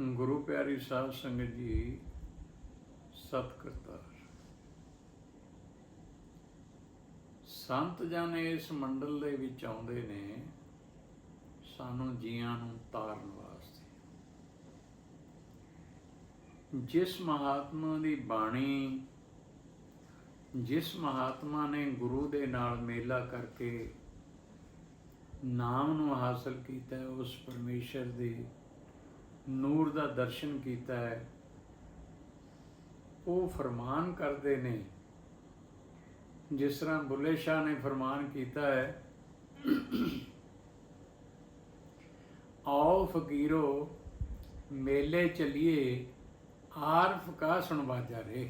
ਗੁਰੂ ਪਿਆਰੀ ਸਾਧ ਸੰਗਤ ਜੀ ਸਤਿਕਰਤਾਰ ਸੰਤ ਜਨ ਇਸ ਮੰਡਲ ਦੇ ਵਿੱਚ ਆਉਂਦੇ ਨੇ, ਸਾਨੂੰ ਜੀਆਂ ਨੂੰ ਤਾਰਨ ਵਾਸਤੇ। ਜਿਸ ਮਹਾਤਮਾ ਦੀ ਬਾਣੀ, ਜਿਸ ਮਹਾਤਮਾ ਨੇ ਗੁਰੂ ਦੇ ਨਾਲ ਮੇਲਾ ਕਰਕੇ ਨਾਮ ਨੂੰ ਹਾਸਲ ਕੀਤਾ, ਉਸ ਪਰਮੇਸ਼ਰ ਦੇ ਨੂਰ ਦਾ ਦਰਸ਼ਨ ਕੀਤਾ ਹੈ। ਉਹ ਫਰਮਾਨ ਕਰਦੇ ਨੇ, ਜਿਸ ਤਰ੍ਹਾਂ ਬੁੱਲੇ ਸ਼ਾਹ ਨੇ ਫਰਮਾਨ ਕੀਤਾ ਹੈ, ਆਓ ਫਕੀਰੋ, ਮੇਲੇ ਚਲਿਏ, ਆਰਫ ਕਾ ਸੁਣਵਾਜਾ ਰੇ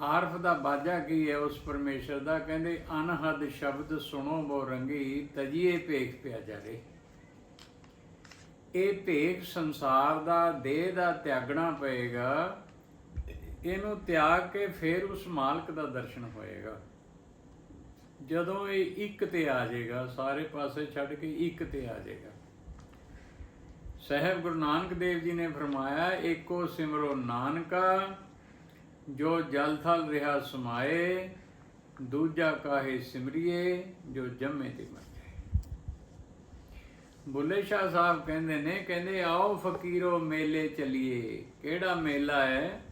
ਆਰਫ ਦਾ ਬਾਜਾ ਕੀ ਹੈ? ਉਸ ਪਰਮੇਸ਼ਰ ਦਾ ਕਹਿੰਦੇ, ਅਨਹਦ ਸ਼ਬਦ ਸੁਣੋ ਬੋ ਰੰਗੀ ਤਜੀਏ ਭੇਖ ਪਿਆ ਜਾ ਰੇ ਇਹ ਭੇਖ ਸੰਸਾਰ ਦਾ, ਦੇਹ ਦਾ ਤਿਆਗਣਾ ਪਏਗਾ। ਇਹਨੂੰ ਤਿਆਗ ਕੇ ਫਿਰ ਉਸ ਮਾਲਕ ਦਾ ਦਰਸ਼ਨ ਹੋਏਗਾ। ਜਦੋਂ ਇਹ ਇੱਕ ਤੇ ਆ ਜਾਏਗਾ, ਸਾਰੇ ਪਾਸੇ ਛੱਡ ਕੇ ਇੱਕ ਤੇ ਆ ਜਾਏਗਾ। ਸਹਿਬ ਗੁਰੂ ਨਾਨਕ ਦੇਵ ਜੀ ਨੇ ਫਰਮਾਇਆ, ਏਕੋ ਸਿਮਰੋ ਨਾਨਕਾ, ਜੋ ਜਲ ਥਲ ਰਿਹਾ ਸਮਾਏ, ਦੂਜਾ ਕਾਹੇ ਸਿਮਰਿਏ, ਜੋ ਜੰਮੇ ਤੇ ਮਰ। ਬੁੱਲੇ ਸ਼ਾਹ ਸਾਹਿਬ ਕਹਿੰਦੇ ਨੇ, ਕਹਿੰਦੇ, ਆਓ ਫਕੀਰੋ ਮੇਲੇ ਚਲੀਏ। ਕਿਹੜਾ ਮੇਲਾ ਹੈ?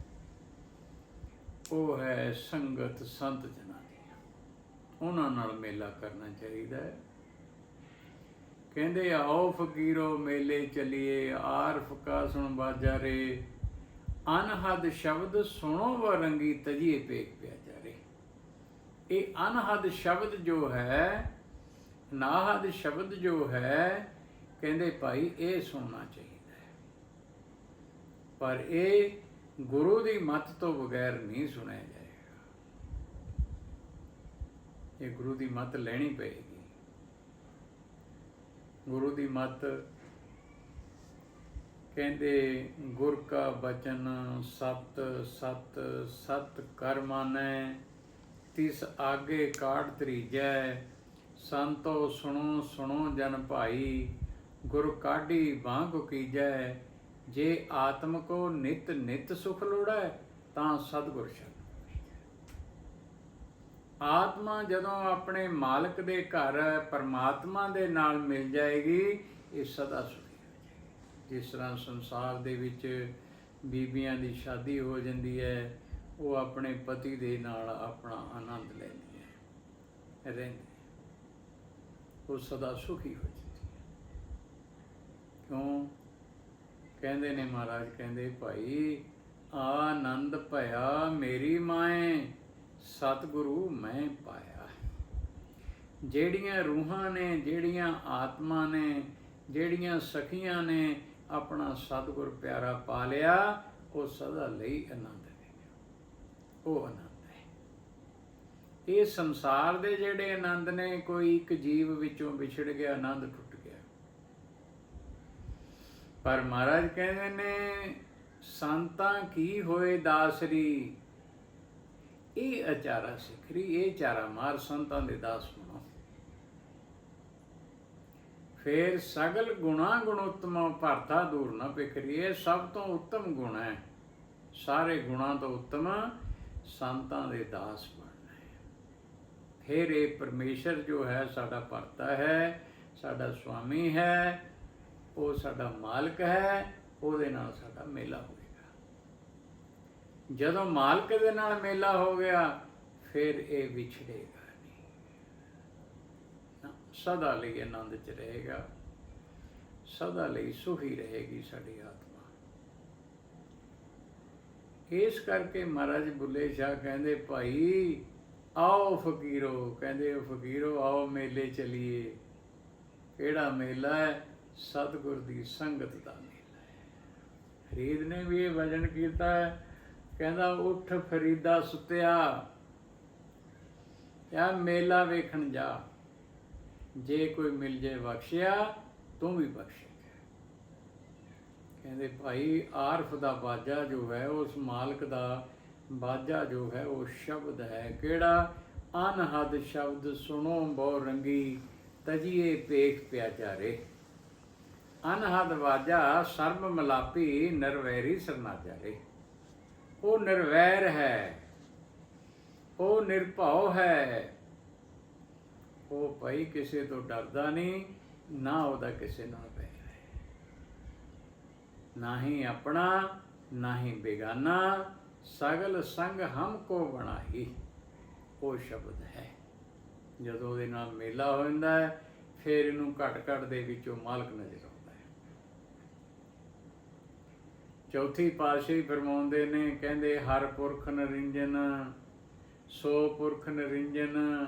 ਉਹ ਹੈ ਸੰਗਤ ਸੰਤ ਜਨਾਂ ਦੀ। ਉਹਨਾਂ ਨਾਲ ਮੇਲਾ ਕਰਨਾ ਚਾਹੀਦਾ ਹੈ। ਕਹਿੰਦੇ, ਆਓ ਫਕੀਰੋ ਮੇਲੇ ਚਲੀਏ। ਆਰਫ ਕਾ ਸੁਣ ਬਾਜਾ ਰੇ। ਅਨਹਦ ਸ਼ਬਦ ਸੁਣੋ ਵਰੰਗੀ ਤਜੀਏ ਪੇਕ ਪਿਆ ਜਾ ਰੇ। ਇਹ ਅਨਹਦ ਸ਼ਬਦ ਜੋ ਹੈ, ਨਾਹਦ ਸ਼ਬਦ ਜੋ ਹੈ ਕਹਿੰਦੇ ਭਾਈ ਇਹ ਸੁਣਨਾ ਚਾਹੀਦਾ ਹੈ। ਪਰ ਇਹ ਗੁਰੂ ਦੀ ਮੱਤ ਤੋਂ ਬਗੈਰ ਨਹੀਂ ਸੁਣਿਆ ਜਾਏਗਾ। ਇਹ ਗੁਰੂ ਦੀ ਮੱਤ ਲੈਣੀ ਪਏਗੀ। ਗੁਰੂ ਦੀ ਮੱਤ ਕਹਿੰਦੇ, ਗੁਰ ਕਾ ਬਚਨ ਸਤ ਸਤ ਸਤ ਕਰਮਾਨੈ ਤਿਸ ਆਗੇ ਕਾੜ ਤਰੀਜੈ ਸੰਤੋ ਸੁਣੋ ਸੁਣੋ ਜਨ ਭਾਈ ਗੁਰ ਕਾਢੀ ਬਾਂਹ ਕੀਜੈ, ਜੇ ਆਤਮ ਕੋ ਨਿਤ ਨਿਤ ਸੁਖ ਲੋੜੈ, ਤਾਂ ਸਤਿਗੁਰ ਸ਼ਰਨ ਆਤਮਾ ਜਦੋਂ ਆਪਣੇ ਮਾਲਕ ਦੇ ਘਰ ਪਰਮਾਤਮਾ ਦੇ ਨਾਲ ਮਿਲ ਜਾਏਗੀ, ਇਹ ਸਦਾ ਸੁਖੀ ਹੋ ਜਾਏਗੀ। ਜਿਸ ਤਰ੍ਹਾਂ ਸੰਸਾਰ ਦੇ ਵਿੱਚ ਬੀਬੀਆਂ ਦੀ ਸ਼ਾਦੀ ਹੋ ਜਾਂਦੀ ਹੈ, ਉਹ ਆਪਣੇ ਪਤੀ ਦੇ ਨਾਲ ਆਪਣਾ ਆਨੰਦ ਲੈਂਦੀ ਹੈ, ਰਹਿੰਦੀ ਉਹ ਸਦਾ ਸੁਖੀ ਹੋ ਕਿਉਂ? ਕਹਿੰਦੇ ਨੇ ਮਹਾਰਾਜ, ਕਹਿੰਦੇ ਭਾਈ ਆਨੰਦ ਭਇਆ ਮੇਰੀ ਮਾਏ, ਸਤਿਗੁਰੂ ਮੈਂ ਪਾਇਆ ਜਿਹੜੀਆਂ ਰੂਹਾਂ ਨੇ, ਜਿਹੜੀਆਂ ਆਤਮਾ ਨੇ, ਜਿਹੜੀਆਂ ਸਖੀਆਂ ਨੇ ਆਪਣਾ ਸਤਿਗੁਰ ਪਿਆਰਾ ਪਾ ਲਿਆ, ਉਹ ਸਦਾ ਲਈ ਆਨੰਦ ਹੈ ਉਹ ਆਨੰਦ ਹੈ। ਇਹ ਸੰਸਾਰ ਦੇ ਜਿਹੜੇ ਆਨੰਦ ਨੇ, ਕੋਈ ਇੱਕ ਜੀਵ ਵਿੱਚੋਂ ਵਿਛੜ ਗਿਆ, ਆਨੰਦ ਪਰ ਮਹਾਰਾਜ ਕਹਿੰਦੇ ਨੇ, ਸੰਤਾਂ ਕੀ ਹੋਏ ਦਾਸਰੀ? ਇਹ ਅਚਾਰਾ ਸਿਖਰੀ, ਇਹ ਚਾਰਾ ਮਾਰ ਸੰਤਾਂ ਦੇ ਦਾਸ ਬਣੋ। ਫੇਰ ਸਗਲ ਗੁਣਾ ਗੁਣੋਤਮ ਭਰਤਾ ਦੂਰ ਨਾ ਪਿਕਰੀਏ ਸਭ ਤੋਂ ਉੱਤਮ ਗੁਣ ਹੈ। ਸਾਰੇ ਗੁਣਾਂ ਤੋਂ ਉੱਤਮ ਸੰਤਾਂ ਦੇ ਦਾਸ ਬਣਨਾ ਹੈ। ਫਿਰ ਇਹ ਪਰਮੇਸ਼ਰ ਜੋ ਹੈ, ਸਾਡਾ ਭਰਤਾ ਹੈ, ਸਾਡਾ ਸੁਆਮੀ ਹੈ ਉਹ ਸਾਡਾ ਮਾਲਕ ਹੈ, ਉਹਦੇ ਨਾਲ ਸਾਡਾ ਮੇਲਾ ਹੋਵੇਗਾ ਜਦੋਂ ਮਾਲਕ ਦੇ ਨਾਲ ਮੇਲਾ ਹੋ ਗਿਆ, ਫਿਰ ਇਹ ਵਿਛੜੇਗਾ ਨਹੀਂ। ਸਦਾ ਲਈ ਆਨੰਦ ਚ ਰਹੇਗਾ। ਸਦਾ ਲਈ ਸੁਖੀ ਰਹੇਗੀ ਸਾਡੀ ਆਤਮਾ। ਇਸ ਕਰਕੇ ਮਹਾਰਾਜ ਬੁੱਲੇ ਸ਼ਾਹ ਕਹਿੰਦੇ, ਭਾਈ, ਆਓ ਫਕੀਰੋ। ਕਹਿੰਦੇ ਉਹ ਫਕੀਰੋ, ਆਓ ਮੇਲੇ ਚਲੀਏ। ਕਿਹੜਾ ਮੇਲਾ ਹੈ? ਸਤਿਗੁਰ ਦੀ ਸੰਗਤ ਦਾ ਮੇਲਾ ਹੈ। ਫਰੀਦ ਨੇ ਵੀ ਇਹ ਵਜਨ ਕੀਤਾ ਹੈ। ਕਹਿੰਦਾ, ਉੱਠ ਫਰੀਦਾ ਸੁੱਤਿਆ। ਯਾ ਮੇਲਾ ਵੇਖਣ ਜਾ। ਜੇ ਕੋਈ ਮਿਲ ਜੇ ਬਖਸ਼ਿਆ, ਤੂੰ ਵੀ ਬਖਸ਼ੇਗਾ ਕਹਿੰਦੇ, ਭਾਈ, ਆਰਫ ਦਾ ਬਾਜਾ ਜੋ ਹੈ, ਉਸ ਮਾਲਕ ਦਾ ਬਾਜਾ ਜੋ ਹੈ, ਉਹ ਸ਼ਬਦ ਹੈ ਕਿਹੜਾ? ਅਨਹਦ ਸ਼ਬਦ ਸੁਣੋ ਬਹੁ ਰੰਗੀ, ਤਜੀਏ ਪੇਖ ਪਿਆਚਾਰੇ ਅਨਹਦ ਵਾਜਾ ਸਰਬ ਮਲਾਪੀ ਨਰਵੈਰੀ ਸਰਨਾਜਾ ਰੇ ਉਹ ਨਿਰਵੈਰ ਹੈ, ਉਹ ਨਿਰਭਉ ਹੈ। ਉਹ ਭਾਈ ਕਿਸੇ ਤੋਂ ਡਰਦਾ ਨਹੀਂ, ਨਾ ਉਹਦਾ ਕਿਸੇ ਨਾਲ ਵੈਰ ਹੈ। ਨਾ ਹੀ ਆਪਣਾ, ਨਾ ਹੀ ਬੇਗਾਨਾ, ਸਗਲ ਸੰਗ ਹਮ ਕੋ ਬਣਾਈ ਉਹ ਸ਼ਬਦ ਹੈ। ਜਦੋਂ ਉਹਦੇ ਨਾਲ ਮੇਲਾ ਹੋ ਜਾਂਦਾ ਹੈ, ਫਿਰ ਇਹਨੂੰ ਘਟ ਘਟ ਦੇ ਵਿੱਚੋਂ ਮਾਲਕ ਨਜ਼ਰ ਆਉਂਦਾ ਹੈ ਚੌਥੀ ਪਾਤਸ਼ਾਹੀ ਫਰਮਾਉਂਦੇ ਨੇ, ਕਹਿੰਦੇ, ਹਰ ਪੁਰਖ ਨਰਿੰਜਨ, ਸੋ ਪੁਰਖ ਨਰਿੰਜਨ,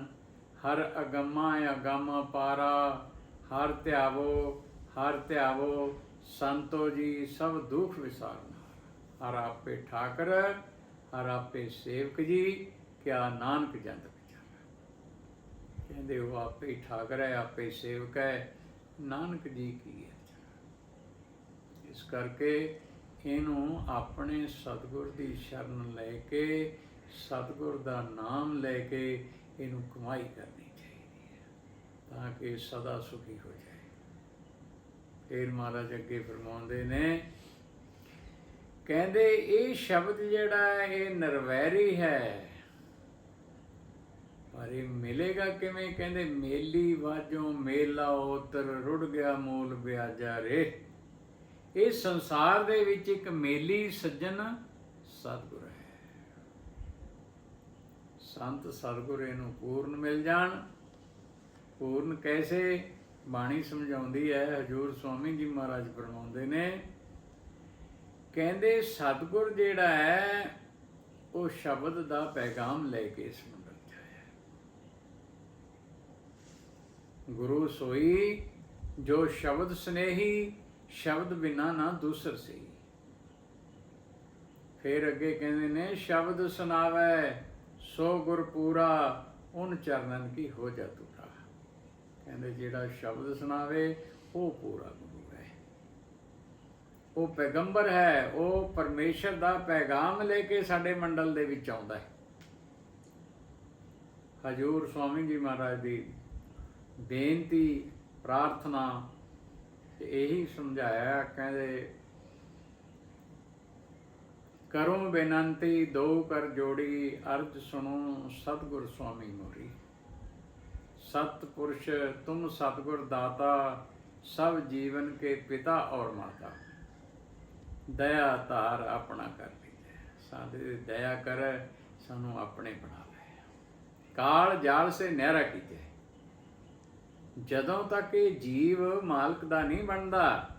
ਹਰ ਅਗਮਾ ਅਗੰਮ ਪਾਰਾ, ਹਰ ਧਿਆਵੋ ਹਰ ਧਿਆਵੋ, ਸੰਤੋ ਜੀ, ਸਭ ਦੁੱਖ ਵਿਸਾਰਨਾ। ਹਰ ਆਪੇ ਠਾਕਰ, ਹਰ ਆਪੇ ਸੇਵਕ ਜੀ, ਕਿਆ ਨਾਨਕ ਜੰਤ ਵਿਚਾਰਾ। ਕਹਿੰਦੇ, ਉਹ ਆਪੇ ਠਾਕਰ ਹੈ, ਆਪੇ ਸੇਵਕ ਹੈ, ਨਾਨਕ ਜੀ ਕੀ ਹੈ ਇਸ ਕਰਕੇ ਇਹਨੂੰ ਆਪਣੇ ਸਤਿਗੁਰ ਦੀ ਸ਼ਰਨ ਲੈ ਕੇ, ਸਤਿਗੁਰ ਦਾ ਨਾਮ ਲੈ ਕੇ ਇਹਨੂੰ ਕਮਾਈ ਕਰਨੀ ਚਾਹੀਦੀ ਹੈ, ਤਾਂ ਕਿ ਸਦਾ ਸੁਖੀ ਹੋ ਜਾਏ। ਫਿਰ ਮਹਾਰਾਜ ਅੱਗੇ ਫਰਮਾਉਂਦੇ ਨੇ, ਕਹਿੰਦੇ ਇਹ ਸ਼ਬਦ ਜਿਹੜਾ ਹੈ, ਇਹ ਨਰਵੈਰੀ ਹੈ। ਪਰ ਇਹ ਮਿਲੇਗਾ ਕਿਵੇਂ? ਕਹਿੰਦੇ ਮੇਲੀ ਵਾਜੋਂ ਮੇਲਾ ਉਤਰ ਰੁੜ ਗਿਆ, ਮੂਲ ਵਿਆਜਾ ਰੇ। ਇਹ ਸੰਸਾਰ ਦੇ ਵਿੱਚ ਇੱਕ ਮੇਲੀ ਸੱਜਣ ਸਤਿਗੁਰ ਹੈ। ਸੰਤ ਸਤਿਗੁਰ ਇਹਨੂੰ ਪੂਰਨ ਮਿਲ ਜਾਣ। ਪੂਰਨ ਕੈਸੇ? ਬਾਣੀ ਸਮਝਾਉਂਦੀ ਹੈ, ਹਜੂਰ ਸਵਾਮੀ ਜੀ ਮਹਾਰਾਜ ਫਰਮਾਉਂਦੇ ਨੇ, ਕਹਿੰਦੇ ਸਤਿਗੁਰ ਜਿਹੜਾ ਹੈ, ਉਹ ਸ਼ਬਦ ਦਾ ਪੈਗਾਮ ਲੈ ਕੇ ਇਸ ਮੰਡਲ ਚ ਆਇਆ ਗੁਰੂ ਸੋਈ, ਜੋ ਸ਼ਬਦ ਸਨੇਹੀ ਸ਼ਬਦ ਬਿਨਾ ਨਾ ਦੂਸਰ ਸੀ। ਫਿਰ ਅੱਗੇ ਕਹਿੰਦੇ ਨੇ, ਸ਼ਬਦ ਸੁਨਾਵੇ ਸੋ ਗੁਰ ਪੂਰਾ, ਉਨ ਚਰਨਨ ਕੀ ਹੋ ਜਾ ਤੂਰਾ ਕਹਿੰਦੇ ਜਿਹੜਾ ਸ਼ਬਦ ਸੁਣਾਵੇ, ਉਹ ਪੂਰਾ ਗੁਰੂ ਹੈ। ਉਹ ਪੈਗੰਬਰ ਹੈ, ਉਹ ਪਰਮੇਸ਼ਰ ਦਾ ਪੈਗਾਮ ਲੈ ਕੇ ਸਾਡੇ ਮੰਡਲ ਦੇ ਵਿੱਚ ਆਉਂਦਾ ਹੈ। ਹਜੂਰ ਸਵਾਮੀ ਜੀ ਮਹਾਰਾਜ ਦੀ ਬੇਨਤੀ, ਪ੍ਰਾਰਥਨਾ ਤੇ ਇਹੀ ਸਮਝਾਇਆ, ਕਹਿੰਦੇ, ਕਰੋ ਬੇਨੰਤੀ, ਦੋ ਕਰ ਜੋੜੀ, ਅਰਜ ਸੁਣੋ ਸਤਿਗੁਰ ਸਵਾਮੀ ਮੋਰੀ। ਸਤਪੁਰਸ਼ ਤੁਮ ਸਤਿਗੁਰ ਦਾਤਾ, ਸਭ ਜੀਵਨ ਕੇ ਪਿਤਾ ਔਰ ਮਾਤਾ। ਦਇਆ ਧਾਰ ਆਪਣਾ ਕਰ ਲੀਜੈ। ਸਾਡੇ ਦਇਆ ਕਰ, ਸਾਨੂੰ ਆਪਣੇ ਬਣਾ ਲੈ। ਕਾਲ ਜਾਲ ਸੇ ਨਹਿਰਾ ਕੀਜੈ। ਜਦੋਂ ਤੱਕ ਇਹ ਜੀਵ ਮਾਲਕ ਦਾ ਨਹੀਂ ਬਣਦਾ,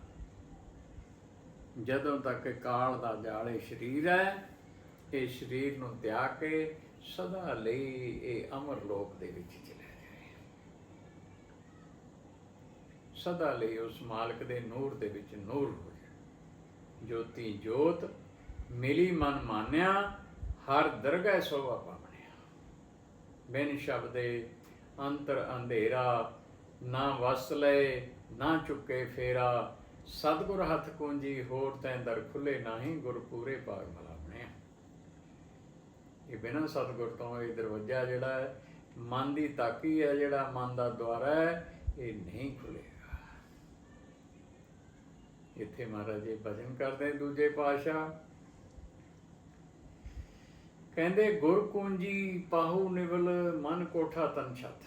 ਜਦੋਂ ਤੱਕ ਇਹ ਕਾਲ ਦਾ ਜਾਲ ਇਹ ਸਰੀਰ ਹੈ, ਇਹ ਸਰੀਰ ਨੂੰ ਤਿਆਗ ਕੇ ਸਦਾ ਲਈ ਇਹ ਅਮਰ ਲੋਕ ਦੇ ਵਿੱਚ ਚਲੇ ਜਾਏ। ਸਦਾ ਲਈ ਉਸ ਮਾਲਕ ਦੇ ਨੂਰ ਦੇ ਵਿੱਚ ਨੂਰ ਹੋ ਜਾਏ। ਜੋਤੀ ਜੋਤ ਮਿਲੀ ਮਨ ਮਾਨਿਆ, ਹਰ ਦਰਗਹਿ ਸੋਭਾ ਪਾਵਣਿਆ ਬਿਨ ਸ਼ਬਦੇ ਅੰਤਰ ਅੰਧੇਰਾ ਨਾ ਵਸ ਲਏ, ਨਾ ਚੁੱਕੇ ਫੇਰਾ। ਸਤਿਗੁਰ ਹੱਥ ਕੁੰਜੀ, ਹੋਰ ਤੈ ਦਰ ਖੁੱਲੇ ਨਾਹੀ ਗੁਰ ਪੂਰੇ ਭਾਗ ਮਲਾਪਣੇ ਇਹ ਬਿਨਾਂ ਸਤਿਗੁਰ ਤੋਂ ਇਹ ਦਰਵਾਜ਼ਾ ਜਿਹੜਾ ਹੈ, ਮਨ ਦੀ ਤਾਕੀ ਹੈ ਜਿਹੜਾ ਮਨ ਦਾ ਦੁਆਰਾ ਹੈ, ਇਹ ਨਹੀਂ ਖੁੱਲੇਗਾ ਇੱਥੇ ਮਹਾਰਾਜ ਜੀ ਭਜਨ ਕਰਦੇ ਦੂਜੇ ਪਾਸ਼ਾ ਕਹਿੰਦੇ, ਗੁਰ ਕੁੰਜੀ ਪਾਹੂ ਨਿਵਲ ਮਨ ਕੋਠਾ ਤਨ ਛਤ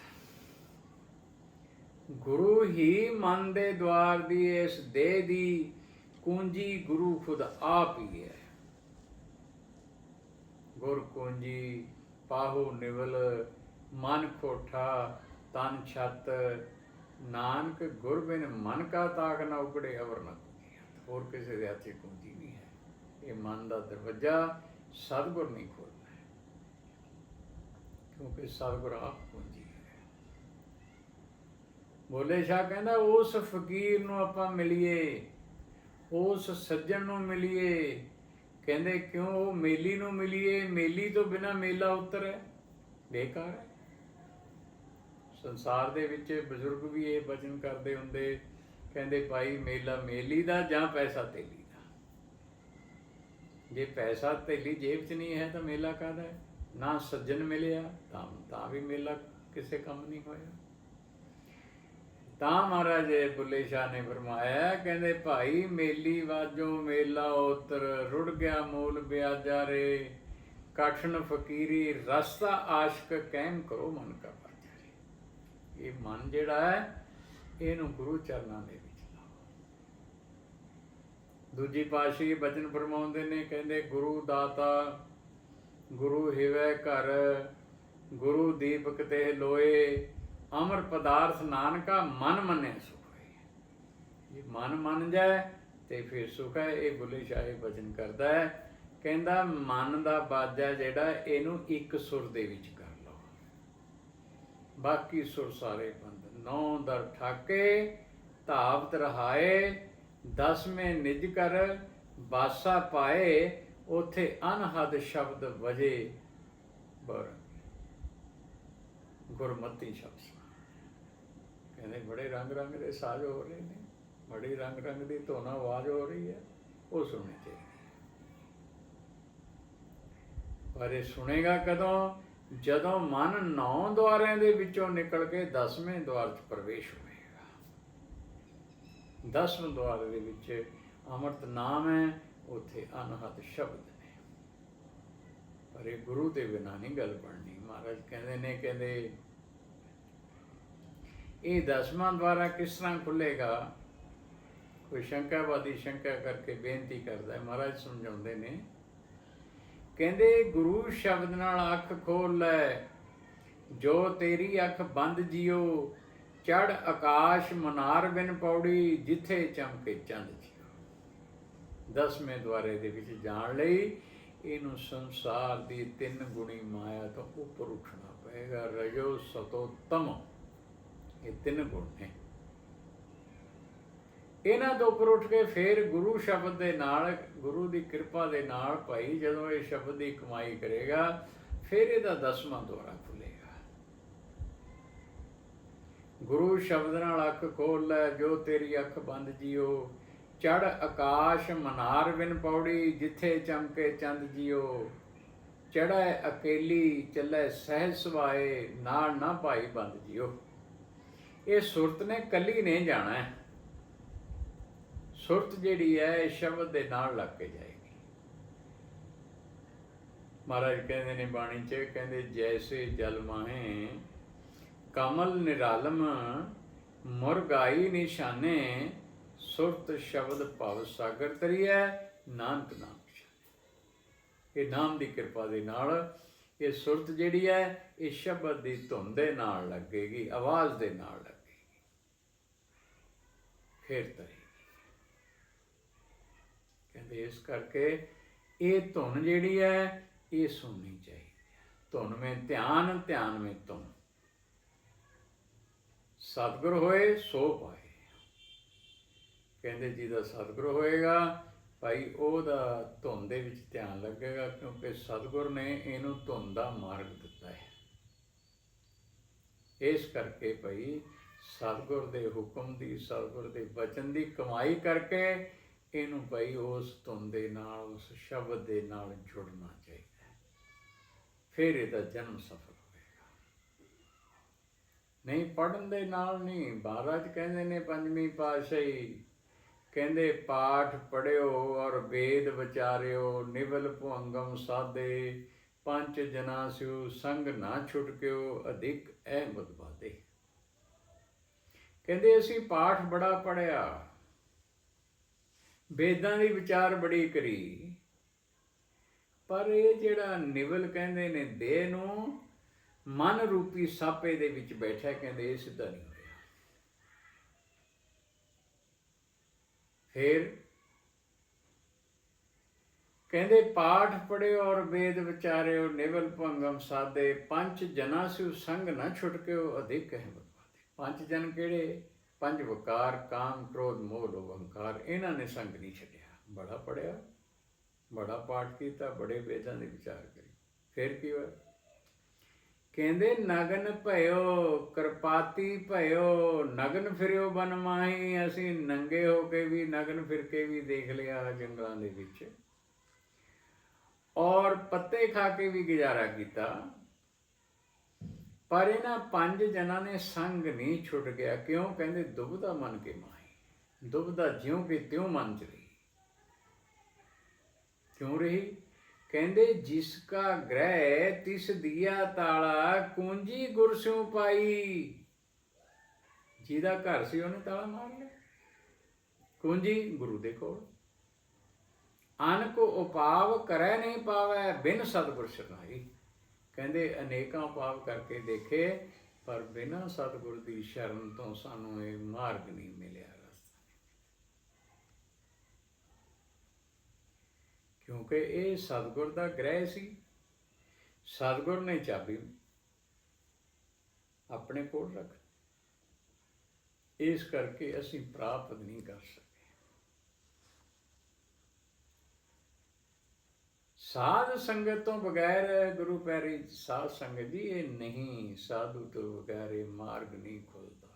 ਗੁਰੂ ਹੀ ਮਨ ਦੇ ਦਵਾਰ ਦੀ ਇਸ ਦੇਹ ਦੀ ਕੁੰਜੀ ਗੁਰੂ ਖੁਦ ਆਪ ਹੀ ਹੈ। ਗੁਰ ਕੁੰਜੀ ਪਾਹੂ ਨਿਵਲ, ਮਨ ਕੋਠਾ, ਤਨ ਛਤ, ਨਾਨਕ ਗੁਰ ਬਿਨ ਮਨ ਕਾ ਤਾਕ ਨਾ ਉਕੜੇ ਅਵਰ ਨਾ ਹੋਰ ਕਿਸੇ ਦੇ ਹੱਥੇ ਕੁੰਜੀ ਨਹੀਂ ਹੈ। ਇਹ ਮਨ ਦਾ ਦਰਵਾਜ਼ਾ ਸਤਿਗੁਰ ਨਹੀਂ ਖੋਲਦਾ ਕਿਉਂਕਿ ਸਤਿਗੁਰ ਆਪ ਕੁੰਜੀ ਬੋਲੇ ਸ਼ਾਹ ਕਹਿੰਦਾ, ਉਸ ਫਕੀਰ ਨੂੰ ਆਪਾਂ ਮਿਲੀਏ, ਉਸ ਸੱਜਣ ਨੂੰ ਮਿਲੀਏ। ਕਹਿੰਦੇ, ਕਿਉਂ? ਉਹ ਮੇਲੀ ਨੂੰ ਮਿਲੀਏ। ਮੇਲੀ ਤੋਂ ਬਿਨਾ ਮੇਲਾ ਉਤਰੇ ਬੇਕਾਰ ਹੈ। ਸੰਸਾਰ ਦੇ ਵਿੱਚ ਬਜ਼ੁਰਗ ਵੀ ਇਹ ਬਚਨ ਕਰਦੇ ਹੁੰਦੇ, ਕਹਿੰਦੇ, ਭਾਈ, ਮੇਲਾ ਮੇਲੀ ਦਾ ਜਾਂ ਪੈਸਾ ਤੇਲੀ ਦਾ? ਜੇ ਪੈਸਾ ਤੇਲੀ ਜੇਬ 'ਚ ਨਹੀਂ ਹੈ ਤਾਂ ਮੇਲਾ ਕਾਹਦਾ ਹੈ? ਨਾ ਸੱਜਣ ਮਿਲਿਆ, ਤਾਂ ਤਾਂ ਵੀ ਮੇਲਾ ਕਿਸੇ ਕੰਮ ਨਹੀਂ ਹੋਇਆ। ਤਾਂ ਮਹਾਰਾਜ ਇਹ ਬੁੱਲੇ ਸ਼ਾਹ ਨੇ ਫਰਮਾਇਆ, ਕਹਿੰਦੇ, ਭਾਈ, ਮੇਲੀ ਵਾਜੋ ਮੇਲਾ ਉਤਰ, ਰੁੜ ਗਿਆ ਮੂਲ ਬਿਆਜਾ ਰੇ ਕਠਨ ਫਕੀਰੀ, ਰਸਤਾ ਆਸ਼ਕ ਕਹਿਮ ਕਰੋ ਮਨ ਕਾ ਬਾਜਾ ਇਹ ਮਨ ਜਿਹੜਾ ਹੈ, ਇਹਨੂੰ ਗੁਰੂ ਚਰਨਾਂ ਦੇ ਵਿੱਚ ਲਾਓ। ਦੂਜੀ ਪਾਸ਼ੀ ਬਚਨ ਫਰਮਾਉਂਦੇ ਨੇ, ਕਹਿੰਦੇ, ਗੁਰੂ ਦਾਤਾ, ਗੁਰੂ ਹਿਵੈ ਘਰ, ਗੁਰੂ ਦੀਪਕ ਤੇ ਲੋਏ ਅਮਰ ਪਦਾਰਥ ਨਾਨਕਾ ਮਨ ਮੰਨੇ ਸੁਖ ਹੋਏ। ਜੇ ਮਨ ਮੰਨ ਜਾਏ ਤੇ ਫਿਰ ਸੁਖ ਹੈ, ਇਹ ਬੁੱਲੇ ਸ਼ਾਹ ਇਹ ਬਚਨ ਕਰਦਾ ਹੈ। ਕਹਿੰਦਾ, ਮਨ ਦਾ ਬਾਜਾ ਜਿਹੜਾ, ਇਹਨੂੰ ਇੱਕ ਸੁਰ ਦੇ ਵਿੱਚ ਕਰ ਲਓ। ਬਾਕੀ ਸੁਰ ਸਾਰੇ ਬੰਦ। ਨੌ ਦਰ ਠਾਕੇ, ਧਾਵਤ ਰਹਾਏ, ਦਸਵੇਂ ਨਿਜ ਕਰ, ਬਾਸਾ ਪਾਏ, ਉਥੇ ਅਨਹਦ ਸ਼ਬਦ ਵਜੇ ਬਰ ਗੁਰਮਤੀ ਸ਼ਬਦ। ਸੁਣਾ। ਬੜੇ ਰੰਗ ਰੰਗ ਦੇ ਸਾਜ਼ ਹੋ ਰਹੇ ਨੇ। ਬੜੇ ਰੰਗ ਰੰਗ ਦੀ ਧੋਨਾ ਆਵਾਜ਼ ਹੋ ਰਹੀ ਹੈ। ਉਹ ਸੁਣਨੀ ਚਾਹੀਦੀ ਪਰ ਇਹ ਸੁਣੇਗਾ ਕਦੋਂ? ਜਦੋਂ ਮਨ ਨੌ ਦੁਆਰਿਆਂ ਦੇ ਵਿੱਚੋਂ ਨਿਕਲ ਕੇ 10ਵੇਂ ਦੁਆਰ 'ਚ ਪ੍ਰਵੇਸ਼ ਹੋਵੇਗਾ। 10ਵੇਂ ਦੁਆਰ ਦੇ ਵਿੱਚ ਅੰਮ੍ਰਿਤ ਨਾਮ ਹੈ, ਉੱਥੇ ਅਨਹਤ ਸ਼ਬਦ ਨੇ। ਪਰ ਇਹ ਗੁਰੂ ਦੇ ਬਿਨਾਂ ਨਹੀਂ ਗੱਲ ਬਣਨੀ। ਮਹਾਰਾਜ ਕਹਿੰਦੇ ਨੇ, ਕਹਿੰਦੇ ਇਹ ਦਸਵਾਂ ਦੁਆਰਾ ਕਿਸ ਤਰ੍ਹਾਂ ਖੁੱਲੇਗਾ ਕੋਈ ਸ਼ੰਕਾਵਾਦੀ ਸ਼ੰਕਾ ਕਰਕੇ ਬੇਨਤੀ ਕਰਦਾ ਮਹਾਰਾਜ ਸਮਝਾਉਂਦੇ ਨੇ। ਕਹਿੰਦੇ, ਗੁਰੂ ਸ਼ਬਦ ਨਾਲ ਅੱਖ ਖੋਲ ਲੈ, ਜੋ ਤੇਰੀ ਅੱਖ ਬੰਦ ਜਿਉ ਚੜ ਆਕਾਸ਼ ਮਨਾਰ ਬਿਨ ਪੌੜੀ, ਜਿੱਥੇ ਚਮਕੇ ਚੰਦ ਜਿਉ ਦਸਵੇਂ ਦੁਆਰੇ ਦੇ ਵਿੱਚ ਜਾਣ ਲਈ ਇਹਨੂੰ ਸੰਸਾਰ ਦੀ ਤਿੰਨ ਗੁਣੀ ਮਾਇਆ ਤੋਂ ਉੱਪਰ ਉੱਠਣਾ ਪਏਗਾ। ਰਜੋ ਸਤੋ ਤਮ ਇਹ ਤਿੰਨ ਗੁਣ ਨੇ। ਇਹਨਾਂ ਤੋਂ ਉੱਪਰ ਉੱਠ ਕੇ ਫਿਰ ਗੁਰੂ ਸ਼ਬਦ ਦੇ ਨਾਲ, ਗੁਰੂ ਦੀ ਕਿਰਪਾ ਦੇ ਨਾਲ ਭਾਈ ਜਦੋਂ ਇਹ ਸ਼ਬਦ ਦੀ ਕਮਾਈ ਕਰੇਗਾ, ਫਿਰ ਇਹਦਾ ਦਸਵਾਂ ਦੁਆਰਾ ਖੁੱਲੇਗਾ ਗੁਰੂ ਸ਼ਬਦ ਨਾਲ ਅੱਖ ਖੋਲ ਲੈ, ਜੋ ਤੇਰੀ ਅੱਖ ਬੰਦ ਜਿਓ ਚੜ ਆਕਾਸ਼ ਮਨਾਰ ਬਿਨ ਪੌੜੀ, ਜਿੱਥੇ ਚਮਕੇ ਚੰਦ ਜਿਓ। ਚੜੈ ਅਕੇਲੀ, ਚੱਲੇ ਸਹਿ ਸਵਾਏ, ਨਾਲ ਨਾ ਭਾਈ ਬੰਦ ਜਿਓ। ਇਹ ਸੁਰਤ ਨੇ ਕੱਲੀ ਨਹੀਂ ਜਾਣਾ ਹੈ। ਸੁਰਤ ਜਿਹੜੀ ਹੈ, ਇਹ ਸ਼ਬਦ ਦੇ ਨਾਲ ਲੱਗ ਕੇ ਜਾਏਗੀ। ਮਹਾਰਾਜ ਕਹਿੰਦੇ ਨੇ ਬਾਣੀ 'ਚ, ਕਹਿੰਦੇ ਜੈਸੇ ਜਲ ਮਾਹੇ, ਕਮਲ ਨਿਰਾਲਮ ਮੁਰਗਾਈ ਨਿਸ਼ਾਨੇ, ਸੁਰਤ ਸ਼ਬਦ ਭਵ ਸਾਗਰ ਤਰੀਐ, ਨਾਨਕ ਨਾਮ ਪਛਾਨੈ। ਇਹ ਨਾਮ ਦੀ ਕਿਰਪਾ ਦੇ ਨਾਲ ਇਹ ਸੁਰਤ ਜਿਹੜੀ ਹੈ, ਇਹ ਸ਼ਬਦ ਦੀ ਧੁੰਦ ਦੇ ਨਾਲ ਲੱਗੇਗੀ, ਆਵਾਜ਼ ਦੇ ਨਾਲ ਲੱਗੇਗੀ ਫਿਰ ਕਹਿੰਦੇ ਇਸ ਕਰਕੇ ਇਹ ਧੁਨ ਜਿਹੜੀ ਹੈ, ਇਹ ਸੁਣਨੀ ਚਾਹੀਦੀ ਧੁਨ ਵਿੱਚ ਧਿਆਨ ਧਿਆਨ ਵਿੱਚ ਧੁਨ ਸਤਿਗੁਰ ਹੋਏ, ਸੋ ਪਾਏ। ਕਹਿੰਦੇ ਜਿਹਦਾ ਸਤਿਗੁਰ ਹੋਏਗਾ, ਭਾਈ ਉਹਦਾ ਧੁਨ ਦੇ ਵਿੱਚ ਧਿਆਨ ਲੱਗੇਗਾ, ਕਿਉਂਕਿ ਸਤਿਗੁਰ ਨੇ ਇਹਨੂੰ ਧੁਨ ਦਾ ਮਾਰਗ ਦਿੱਤਾ ਹੈ। ਇਸ ਕਰਕੇ ਭਾਈ ਸਤਿਗੁਰ ਦੇ ਹੁਕਮ ਦੀ, ਸਤਿਗੁਰ ਦੇ ਬਚਨ ਦੀ ਕਮਾਈ ਕਰਕੇ ਇਹਨੂੰ ਬਈ ਉਸ ਧੁਨ ਦੇ ਨਾਲ, ਉਸ ਸ਼ਬਦ ਦੇ ਨਾਲ ਜੁੜਨਾ ਚਾਹੀਦਾ ਹੈ। ਫਿਰ ਇਹਦਾ ਜਨਮ ਸਫਲ ਹੋਵੇਗਾ। ਨਹੀਂ ਪੜਨ ਦੇ ਨਾਲ ਨਹੀਂ, ਮਹਾਰਾਜ ਕਹਿੰਦੇ ਨੇ ਪੰਜਵੀਂ ਪਾਤਸ਼ਾਹੀ, ਕਹਿੰਦੇ ਪਾਠ ਪੜਿਓ ਔਰ ਵੇਦ ਵਿਚਾਰਿਓ, ਨਿਵਲ ਭੁੰਗਮ ਸਾਦੇ, ਪੰਜ ਜਨਾ ਸਿਉ ਸੰਗ ਨਾ ਛੁਟਕਿਓ, ਅਧਿਕ ਅਹਿਮਦ ਬਾਦੇ ਕਹਿੰਦੇ ਅਸੀਂ ਪਾਠ ਬੜਾ ਪੜਿਆ ਵੇਦਾਂ ਦੀ ਵਿਚਾਰ ਬੜੀ ਕਰੀ। ਪਰ ਇਹ ਜਿਹੜਾ ਨਿਵਲ ਕਹਿੰਦੇ ਨੇ ਦੇਹ ਨੂੰ, ਮਨ ਰੂਪੀ ਸਾਪੇ ਦੇ ਵਿੱਚ ਬੈਠਾ ਕਹਿੰਦੇ ਇਹ ਸਿੱਧਾ ਨਹੀਂ ਹੋਇਆ। ਫਿਰ ਕਹਿੰਦੇ ਪਾਠ ਪੜਿਓ ਔਰ ਵੇਦ ਵਿਚਾਰਿਓ, ਨਿਵਲ ਭੰਗਮ ਸਾਦੇ, ਪੰਜ ਜਨਾ ਸਿਉ ਸੰਗ ਨਾ ਛੁਟਕਿਓ, ਅਧਿਕ ਹੈ ਪੰਜ ਜਨ ਕਿਹੜੇ? ਪੰਜ ਵਕਾਰ, ਕਾਮ, ਕ੍ਰੋਧ, ਮੋਹ, ਲੋਭ ਹੰਕਾਰ ਇਹਨਾਂ ਨੇ ਸੰਗ ਨਹੀਂ ਛੱਡਿਆ। ਬੜਾ ਪੜਿਆ ਬੜਾ ਪਾਠ ਕੀਤਾ, ਬੜੇ ਵੇਦਾਂ ਦੇ ਵਿਚਾਰ ਕਰੀ। ਫਿਰ ਕੀ ਹੋਇਆ? ਕਹਿੰਦੇ, ਨਗਨ ਭਇਓ, ਕਿਰਪਾਤੀ ਭਇਓ, ਨਗਨ ਫਿਰਿਓ ਬਨ ਮਾਹੀ। ਅਸੀਂ ਨੰਗੇ ਹੋ ਕੇ ਵੀ ਨਗਨ ਫਿਰ ਕੇ ਵੀ ਦੇਖ ਲਿਆ ਜੰਗਲਾਂ ਦੇ ਵਿੱਚ। ਔਰ ਪੱਤੇ ਖਾ ਕੇ ਵੀ ਗੁਜ਼ਾਰਾ ਕੀਤਾ। ਪਰ ਇਹਨਾਂ ਪੰਜ ਜਨਾਂ ਨੇ ਸੰਗ ਨਹੀਂ ਛੁੱਟ ਗਿਆ, ਕਿਉਂ? ਕਹਿੰਦੇ ਦੁਬਦਾ ਮਨ ਕੇ ਮਾਈ ਦੁਬਦਾ ਜਿਉਂ ਕੇ ਤਿਉਂ ਮਨ ਚ ਰਹੀ। ਕਿਉਂ ਰਹੀ? ਕਹਿੰਦੇ ਜਿਸ ਕਾ ਗ੍ਰਹਿ ਤਿਸ ਦਿਆ ਤਾਲਾ ਕੁੰਜੀ ਗੁਰਸਿਉ ਪਾਈ। ਜਿਹਦਾ ਘਰ ਸੀ ਉਹਨੇ ਤਾਲਾ ਮਾਰ ਲਿਆ। ਕੁੰਜੀ ਗੁਰੂ ਦੇ ਕੋਲ। ਅਨ ਕੋ ਉਪਾਵ ਕਰੈ ਨਹੀਂ ਪਾਵੈ, ਬਿਨ ਸਤਿਗੁਰ ਸ਼ਰਨਾਈ ਕਹਿੰਦੇ ਅਨੇਕਾਂ ਪਾਪ ਕਰਕੇ ਦੇਖੇ, ਪਰ ਬਿਨਾਂ ਸਤਿਗੁਰ ਦੀ ਸ਼ਰਨ ਤੋਂ ਸਾਨੂੰ ਇਹ ਮਾਰਗ ਨਹੀਂ ਮਿਲਿਆ ਰਸਤਾ। ਕਿਉਂਕਿ ਇਹ ਸਤਿਗੁਰ ਦਾ ਗ੍ਰਹਿ ਸੀ। ਸਤਿਗੁਰ ਨੇ ਚਾਬੀ ਆਪਣੇ ਕੋਲ ਰੱਖ। ਇਸ ਕਰਕੇ ਅਸੀਂ ਪ੍ਰਾਪਤ ਨਹੀਂ ਕਰ ਸਕਦੇ। ਸਾਧ ਸੰਗਤ ਤੋਂ ਬਗੈਰ ਗੁਰੂ ਪੈਰੀ ਸਾਧ ਸੰਗਤ ਜੀ, ਇਹ ਨਹੀਂ, ਸਾਧੂ ਤੋਂ ਬਗੈਰ ਇਹ ਮਾਰਗ ਨਹੀਂ ਖੁੱਲਦਾ।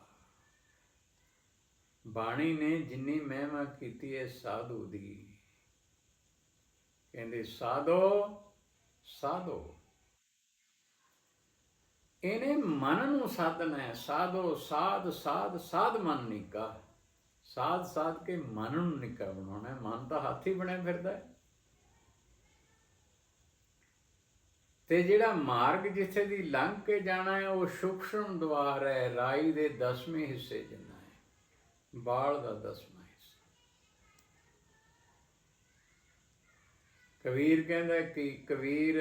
ਬਾਣੀ ਨੇ ਜਿੰਨੀ ਮਹਿਮਾ ਕੀਤੀ ਹੈ ਸਾਧੂ ਦੀ। ਕਹਿੰਦੇ, ਸਾਧੋ ਸਾਧੋ। ਇਹਨੇ ਮਨ ਨੂੰ ਸਾਧਨਾ ਹੈ। ਸਾਧੋ, ਸਾਧ ਸਾਧ ਸਾਧ ਮਨ ਨਿਕਾ ਸਾਧ ਸਾਧ ਕੇ ਮਨ ਨੂੰ ਨਿਕਾ ਬਣਾਉਣਾ। ਮਨ ਤਾਂ ਹੱਥ ਹੀ ਬਣਿਆ ਫਿਰਦਾ ਹੈ। ਤੇ ਜਿਹੜਾ ਮਾਰਗ ਜਿੱਥੇ ਦੀ ਲੰਘ ਕੇ ਜਾਣਾ ਹੈ, ਉਹ ਸੂਖਸ਼ਮ ਦਵਾਰ ਹੈ, ਰਾਈ ਦੇ 10ਵੇਂ ਹਿੱਸੇ ਜਿੰਨਾ ਹੈ, ਬਾਲ ਦਾ 10ਵਾਂ ਹਿੱਸਾ। ਕਬੀਰ ਕਹਿੰਦਾ ਕਿ ਕਬੀਰ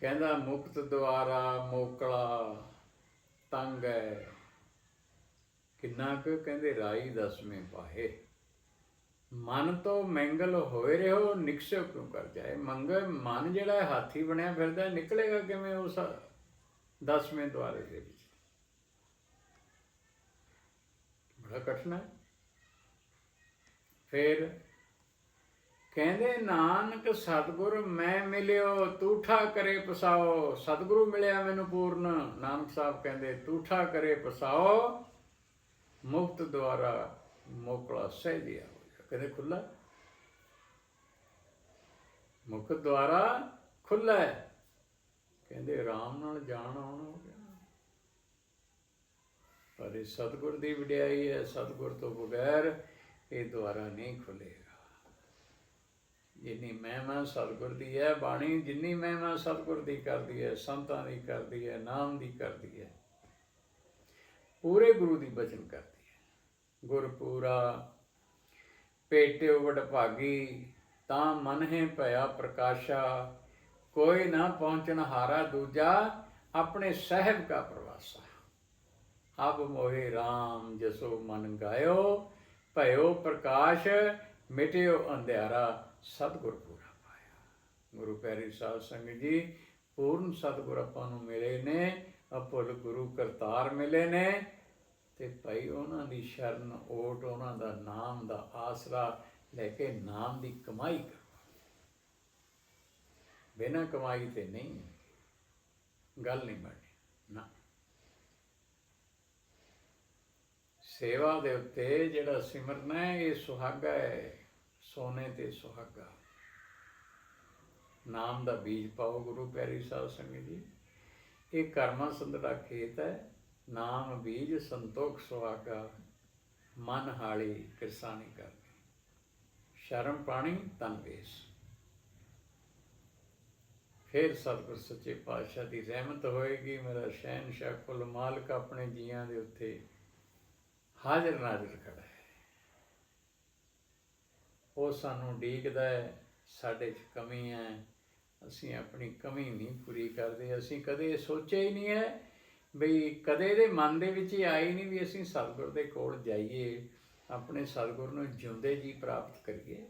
ਕਹਿੰਦਾ, ਮੁਕਤ ਦੁਆਰਾ ਮੋਕਲਾ ਤੰਗ ਹੈ। ਕਿੰਨਾ ਕੁ ਕਹਿੰਦੇ, ਰਾਈ ਦਸਵੇਂ ਪਾਹੇ। ਮਨ ਤੋਂ ਮੰਗਲ ਹੋਏ ਰਹੋ, ਨਿਕਸੋ ਕਿਉਂ ਕਰ ਜਾਏ? ਮੰਗ ਮਨ ਜਿਹੜਾ ਹਾਥੀ ਬਣਿਆ ਫਿਰਦਾ ਨਿਕਲੇਗਾ ਕਿਵੇਂ ਉਸ ਦਸਵੇਂ ਦੁਆਰੇ ਦੇ ਵਿੱਚ? ਬੜਾ ਕਠਿਨ ਹੈ। ਫਿਰ ਕਹਿੰਦੇ, ਨਾਨਕ ਸਤਿਗੁਰ ਮੈਂ ਮਿਲਿਓ, ਤੂਠਾ ਕਰੇ ਪਸਾਓ। ਸਤਿਗੁਰੂ ਮਿਲਿਆ ਮੈਨੂੰ ਪੂਰਨ। ਨਾਨਕ ਸਾਹਿਬ ਕਹਿੰਦੇ, ਤੂਠਾ ਕਰੇ ਪਸਾਓ, ਮੁਕਤ ਦੁਆਰਾ ਮੋਕਲਾ ਸਹਿਜਿਆ ਹੋ ਕਹਿੰਦੇ ਖੁੱਲਾ ਮੁਕਤ ਦੁਆਰਾ ਖੁੱਲਾ ਹੈ। ਕਹਿੰਦੇ ਆਰਾਮ ਨਾਲ ਜਾਣ ਆਉਣ ਹੋ ਗਿਆ। ਪਰ ਇਹ ਸਤਿਗੁਰ ਦੀ ਵਡਿਆਈ ਹੈ, ਸਤਿਗੁਰ ਤੋਂ ਬਗੈਰ ਇਹ ਦੁਆਰਾ ਨਹੀਂ ਖੁੱਲੇਗਾ ਜਿੰਨੀ ਮਹਿਮਾ ਸਤਿਗੁਰ ਦੀ ਹੈ, ਬਾਣੀ ਜਿੰਨੀ ਮਹਿਮਾ ਸਤਿਗੁਰ ਦੀ ਕਰਦੀ ਹੈ, ਸੰਤਾਂ ਦੀ ਕਰਦੀ ਹੈ, ਨਾਮ ਦੀ ਕਰਦੀ ਹੈ, ਪੂਰੇ ਗੁਰੂ ਦੀ ਬਚਨ ਕਰਦੀ ਹੈ। ਗੁਰਪੂਰਾ ਪੇਟਿਓ ਵਡਭਾਗੀ ਤਾਂ ਮਨ ਹੈ ਭਇਆ ਪ੍ਰਕਾਸ਼ਾ। ਕੋਈ ਨਾ ਪਹੁੰਚਣ ਹਾਰਾ ਦੂਜਾ, ਆਪਣੇ ਸਹਿਬ ਕਾ ਪ੍ਰਵਾਸਾ। ਅਬ ਮੋਹਿ RAM ਜਸੋ ਮਨ ਗਾਇਓ, ਭਇਓ ਪ੍ਰਕਾਸ਼, ਮਿਟਿਓ ਅੰਧਿਆਰਾ, ਸਤਿਗੁਰ ਪੂਰਾ ਪਾਇਆ। ਗੁਰੂ ਪੈਰੀ ਸਾਹਿਬ ਸੰਗਤ ਜੀ, ਪੂਰਨ ਸਤਿਗੁਰ ਆਪਾਂ ਨੂੰ ਮਿਲੇ ਨੇ, ਅਪੁੱਲ ਗੁਰੂ ਕਰਤਾਰ ਮਿਲੇ ਨੇ। ਤੇ ਭਾਈ ਉਹਨਾਂ ਦੀ ਸ਼ਰਨ ਓਟ ਉਹਨਾਂ ਦਾ ਨਾਮ ਦਾ ਆਸਰਾ ਲੈ ਕੇ ਨਾਮ ਦੀ ਕਮਾਈ ਕਰੋ। ਬਿਨਾਂ ਕਮਾਈ ਤੇ ਨਹੀਂ, ਗੱਲ ਨਹੀਂ ਬਣਨੀ ਨਾ। ਸੇਵਾ ਦੇ ਉੱਤੇ ਜਿਹੜਾ ਸਿਮਰਨ ਹੈ, ਇਹ ਸੁਹਾਗਾ ਹੈ। ਸੋਨੇ ਤੇ ਸੁਹਾਗਾ। ਨਾਮ ਦਾ ਬੀਜ ਪਾਓ ਗੁਰੂ ਪੈਰੀ ਸਾਹਿਬ ਸੰਗਤ ਜੀ। ਇਹ ਕਰਮਾ ਸੰਦੜਾ ਖੇਤ ਹੈ। ਨਾਮ ਬੀਜ ਸੰਤੋਖ ਸੁਹਾਗਾ, ਮਨ ਹਾਲੀ ਕਿਰਸਾਨੀ ਕਰਨੀ ਸ਼ਰਮ ਪਾਣੀ ਤਨ ਵੇਸ। ਫਿਰ ਸਤਿਗੁਰ ਸੱਚੇ ਪਾਤਸ਼ਾਹ ਦੀ ਰਹਿਮਤ ਹੋਏਗੀ। ਮੇਰਾ ਸ਼ਹਿਨशाह ਕੁਲ ਮਾਲਕ ਆਪਣੇ ਜੀਆਂ ਦੇ ਉੱਤੇ ਹਾਜ਼ਰ ਨਾਜ਼ਰ ਖੜਾ ਹੈ। ਉਹ ਸਾਨੂੰ ਡੀਕਦਾ ਹੈ, ਸਾਡੇ 'ਚ ਕਮੀ ਹੈ। ਅਸੀਂ ਆਪਣੀ ਕਮੀ ਨਹੀਂ ਪੂਰੀ ਕਰਦੇ। ਅਸੀਂ ਕਦੇ ਸੋਚਿਆ ਹੀ ਨਹੀਂ ਹੈ ਬਈ ਕਦੇ ਦੇ ਮਨ ਦੇ ਵਿੱਚ ਹੀ ਆਈ ਨਹੀਂ ਵੀ ਅਸੀਂ ਸਤਿਗੁਰ ਦੇ ਕੋਲ ਜਾਈਏ, ਆਪਣੇ ਸਤਿਗੁਰ ਨੂੰ ਜਿਉਂਦੇ ਜੀ ਪ੍ਰਾਪਤ ਕਰੀਏ।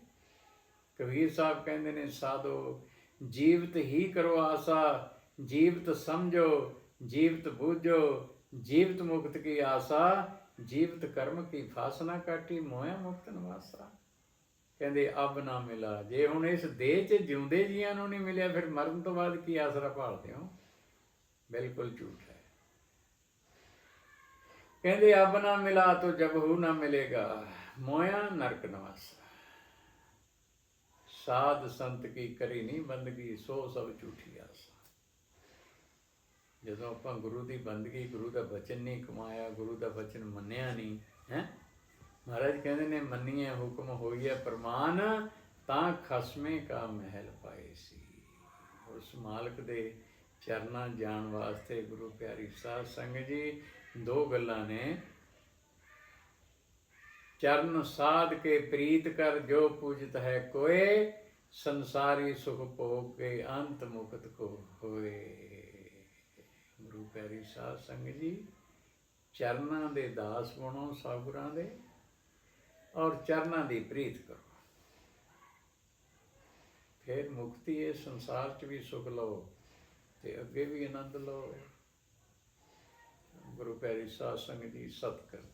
ਕਬੀਰ ਸਾਹਿਬ ਕਹਿੰਦੇ ਨੇ, ਸਾਧੋ, ਜੀਵਤ ਹੀ ਕਰੋ ਆਸਾ, ਜੀਵਤ ਸਮਝੋ, ਜੀਵਤ ਬੂਝੋ, ਜੀਵਤ ਮੁਕਤ ਕੀ ਆਸਾ, ਜੀਵਤ ਕਰਮ ਕੀ ਫਾਸਨਾ ਕਾਟੀ ਮੋਇਆ ਮੁਕਤ ਨਵਾਸਾ। ਕਹਿੰਦੇ, ਅਬ ਨਾ ਮਿਲਾ, ਜੇ ਹੁਣ ਇਸ ਦੇਹ 'ਚ ਜਿਉਂਦੇ ਜੀਆਂ ਨੂੰ ਨਹੀਂ ਮਿਲਿਆ, ਫਿਰ ਮਰਨ ਤੋਂ ਬਾਅਦ ਕੀ ਆਸਰਾ ਭਾਲਦੇ ਹੋ? ਬਿਲਕੁਲ ਝੂਠ ਕਹਿੰਦੇ, ਅਬ ਨਾ ਮਿਲਾ ਤੋ ਜਬ ਹੂ ਨਾ ਮਿਲੇਗਾ। ਮੋਇਆ ਨਰਕ ਨਵਾਸਾ। ਸਾਧ ਸੰਤ ਕੀ ਕਰੀ ਨਹੀਂ ਬੰਦਗੀ, ਸੋ ਸਭ ਝੂਠੀ ਆਸ। ਜਦੋਂ ਆਪਾਂ ਗੁਰੂ ਦੀ ਬੰਦਗੀ, ਗੁਰੂ ਦਾ ਬਚਨ ਨਹੀਂ ਕਮਾਇਆ, ਗੁਰੂ ਦਾ ਬਚਨ ਮੰਨਿਆ ਨਹੀਂ ਹੈ? ਮਹਾਰਾਜ ਕਹਿੰਦੇ ਨੇ, ਮੰਨੀਏ, ਹੁਕਮ ਹੋਈਏ ਪ੍ਰਮਾਨ, ਤਾਂ ਖਸਮੇ ਕਾ ਮਹਿਲ ਪਾਏ ਸੀ। ਉਸ ਮਾਲਕ ਦੇ ਚਰਨਾਂ ਜਾਣ ਵਾਸਤੇ ਗੁਰੂ ਪਿਆਰੀ ਸਾਧ ਸੰਗਤ ਜੀ ਦੋ ਗੱਲਾਂ ਨੇ। ਚਰਨ ਸਾਧ ਕੇ ਪ੍ਰੀਤ ਕਰ ਜੋ ਪੂਜਤ ਹੈ ਕੋਏ, ਸੰਸਾਰੀ ਸੁਖ ਭੋਗ ਕੇ ਅੰਤ ਮੁਕਤ ਕੋ ਹੋਏ। ਗੁਰੂ ਪੈਰੀ ਸਾਧ ਸੰਗਤ ਜੀ, ਚਰਨਾਂ ਦੇ ਦਾਸ ਬਣੋ ਸਾਗੁਰਾਂ ਦੇ ਔਰ ਚਰਨਾਂ ਦੀ ਪ੍ਰੀਤ ਕਰੋ। ਫਿਰ ਮੁਕਤੀ ਇਹ ਸੰਸਾਰ 'ਚ ਵੀ ਸੁਖ ਲਓ ਤੇ ਅੱਗੇ ਵੀ ਆਨੰਦ ਲਓ। ਗੁਰੂ ਪੈਰੀ ਸਾਧ ਸੰਗਤ ਜੀ ਸਤ ਕਰਤਾ